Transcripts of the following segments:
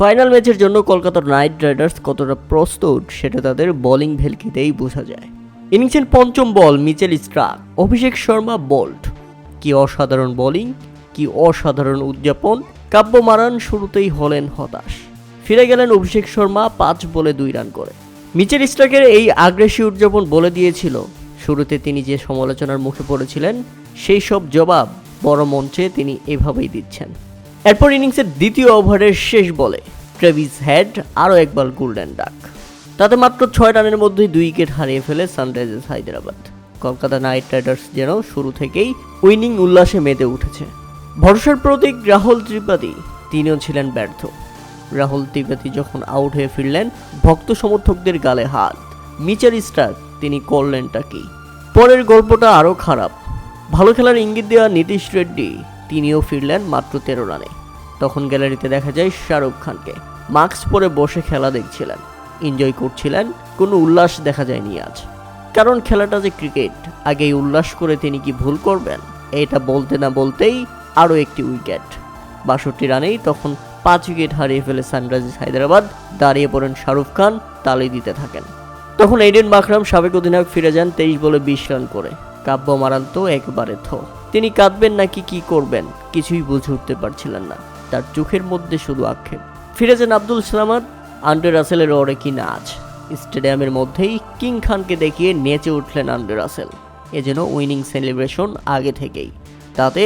Final ম্যাচের জন্য কলকাতার নাইট রাইডার্স কতটা প্রস্তুত, সেটা তাদের বোলিং ভেলকিতেই বোঝা যায়। ইনিংসের পঞ্চম ball, Mitchell Starc Abhishek Sharma bowled কি অসাধারণ বোলিং, কি অসাধারণ উদযাপন, কাব্য মারান শুরুতেই হলেন হতাশ। ফিরে গেলেন অভিষেক শর্মা, পাঁচ বলে দুই রান করে। মিচেল স্ট্রাকের এই আগ্রাসী উদযাপন বলে দিয়েছিল। শুরুতে তিনি যে সমালোচনার মুখে পড়েছিলেন, সেই সব জবাব বড় মঞ্চে তিনি এভাবেই দিচ্ছেন। এরপর ইনিংসের দ্বিতীয় ওভারের শেষ বলে ট্রেভিস হেড আরও একবার গোল্ডেন ডাক। তাতে মাত্র ছয় রানের মধ্যেই দুই উইকেট হারিয়ে ফেলে Sunrisers Hyderabad. Kolkata Knight Riders যেন শুরু থেকেই উইনিং উল্লাসে মেতে উঠেছে। ভরসার প্রতীক রাহুল ত্রিপাঠী, তিনিও ছিলেন ব্যর্থ। রাহুল ত্রিপাঠী যখন আউট হয়ে ফিরলেন, ভক্ত সমর্থকদের গালে হাত। মিচার স্টার, তিনি করলেনটা কি? পরের গল্পটা আরও খারাপ। ভালো খেলার ইঙ্গিত দেওয়া নীতিশ রেড্ডি, তিনিও ফিরলেন মাত্র তেরো রানে। তখন গ্যালারিতে দেখা যায় শাহরুখ খানকে। মাস্ক পরে বসে খেলা দেখছিলেন। এনজয় করছিলেন, কোনো উল্লাস দেখা যায়নি আজ। কারণ খেলাটা যে ক্রিকেট, আগেই উল্লাস করে তিনি কি ভুল করবেন? এটা বলতে না বলতেই আরও একটি উইকেট। বাষট্টি রানেই তখন পাঁচ উইকেট হারিয়ে ফেলে সানরাইজার্স হায়দ্রাবাদ, দাঁড়িয়ে পড়েন শাহরুখ খান, তালি দিতে থাকেন। তখন এইডেন মাকরাম সাবেক অধিনায়ক ফিরে যান তেইশ বলে বিশ রান করে। কাব্য মারান্ত একবারে থো। তিনি কাঁদবেন নাকি কি করবেন, কিছুই বুঝে উঠতে পারছিলেন না। তার চোখের মধ্যে শুধু আক্ষেপ। ফিরে যান আব্দুল সালামাত আন্ডে রাসেলের ওরে কি নাচ স্টেডিয়ামের মধ্যেই কিং খানকে দেখিয়ে নেচে উঠলেন আন্ডে রাসেল। এ যেন উইনিং সেলিব্রেশন আগে থেকেই। তাতে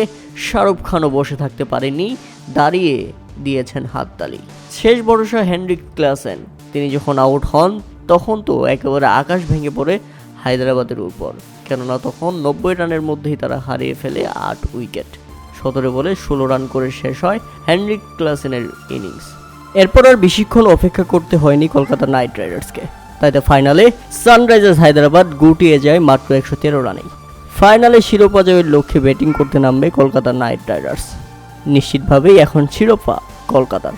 শাহরুখ খানও বসে থাকতে পারেননি, দাঁড়িয়ে দিয়েছেন হাততালি শেষ ভরসা হেনরিক ক্লাসেন। তিনি যখন আউট হন, তখন তো একেবারে আকাশ ভেঙে পড়ে হায়দ্রাবাদের উপর। কেননা তখন নব্বই রানের মধ্যেই তারা হারিয়ে ফেলে আট উইকেট। সতেরো বলে ষোলো রান করে শেষ হয় হেনরিক ক্লাসেনের ইনিংস। এরপর আর বেশিক্ষণ অপেক্ষা করতে হয়নি কলকাতা নাইট রাইডার্সকে। তাই তো ফাইনালে সানরাইজার্স হায়দ্রাবাদ গুটিয়ে যায় মাত্র একশো তেরো রানেই। ফাইনালে শিরোপা জয়ের লক্ষ্যে ব্যাটিং করতে নামবে কলকাতা নাইট রাইডার্স। নিশ্চিতভাবেই এখন শিরোপা কলকাতার।